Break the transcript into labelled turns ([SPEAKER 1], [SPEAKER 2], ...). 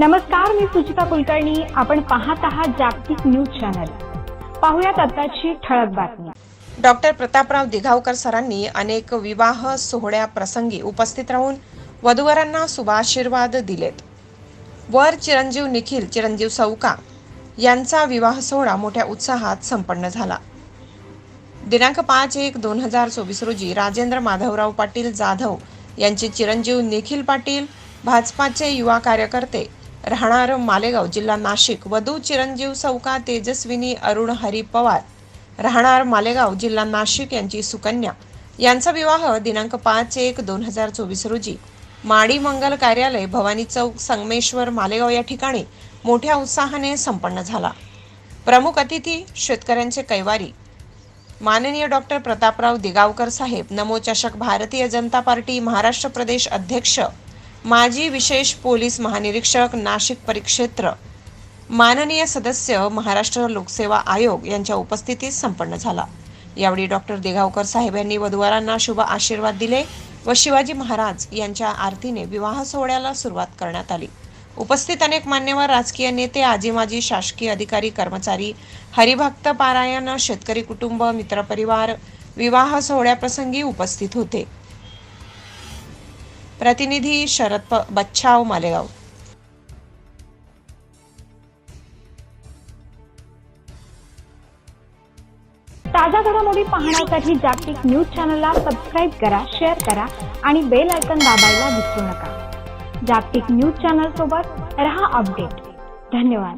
[SPEAKER 1] नमस्कार मी सुचिता कुलकर्णी. आपण पाहत आहात जागतिक न्यूज चॅनल. पाहुयात आताची ठळक बातमी.
[SPEAKER 2] डॉक्टर प्रतापराव दिघावकर सरांनी अनेक विवाह सोहळ्या प्रसंगी उपस्थित राहून वधूवरांना शुभाशीर्वाद दिलेत. वर चिरंजीव निखिल चिरंजीव सौका यांचा विवाह सोहळा मोठ्या उत्साहात संपन्न झाला. दिनांक पाच एक दोन हजार चोवीस रोजी राजेंद्र माधवराव पाटील जाधव यांचे चिरंजीव निखिल पाटील भाजपाचे युवा कार्यकर्ते राहणार मालेगाव जिल्हा नाशिक. वधू चिरंजीव सौका तेजस्विनी अरुण हरी पवार राहणार मालेगाव जिल्हा नाशिक यांची सुकन्या. यांचा विवाह दिनांक पाच एक दोन हजार चोवीस रोजी. माडी मंगल कार्यालय भवानी चौक संगमेश्वर मालेगाव या ठिकाणी मोठ्या उत्साहाने संपन्न झाला. प्रमुख अतिथी शेतकऱ्यांचे कैवारी. माननीय डॉक्टर प्रतापराव दिगावकर साहेब नमो चषक भारतीय जनता पार्टी महाराष्ट्र प्रदेश अध्यक्ष माजी विशेष पोलीस महानिरीक्षक नाशिक परिक्षेत्र. माननीय सदस्य महाराष्ट्र लोकसेवा आयोग यांच्या उपस्थितीत संपन्न झाला. यावेळी डॉक्टर दिगावकर साहेब यांनी वधुवारांना शुभ आशीर्वाद दिले व शिवाजी महाराज यांच्या आरतीने विवाह सोहळ्याला सुरुवात करण्यात आली. उपस्थित अनेक मान्यवर राजकीय नेते आजी माजी शासकीय अधिकारी कर्मचारी हरिभक्त पारायण शेतकरी कुटुंब मित्रपरिवार विवाह सोहळ्याप्रसंगी उपस्थित होते. प्रतिनिधी शरद प- बच्छाव मालेगाव.
[SPEAKER 1] ताज्या घडामोडी पाहण्यासाठी जागतिक न्यूज चॅनलला सबस्क्राईब करा शेअर करा आणि बेल आयकन दाबायला विसरू नका. जागतिक न्यूज चॅनल सोबत रहा अपडेट. धन्यवाद.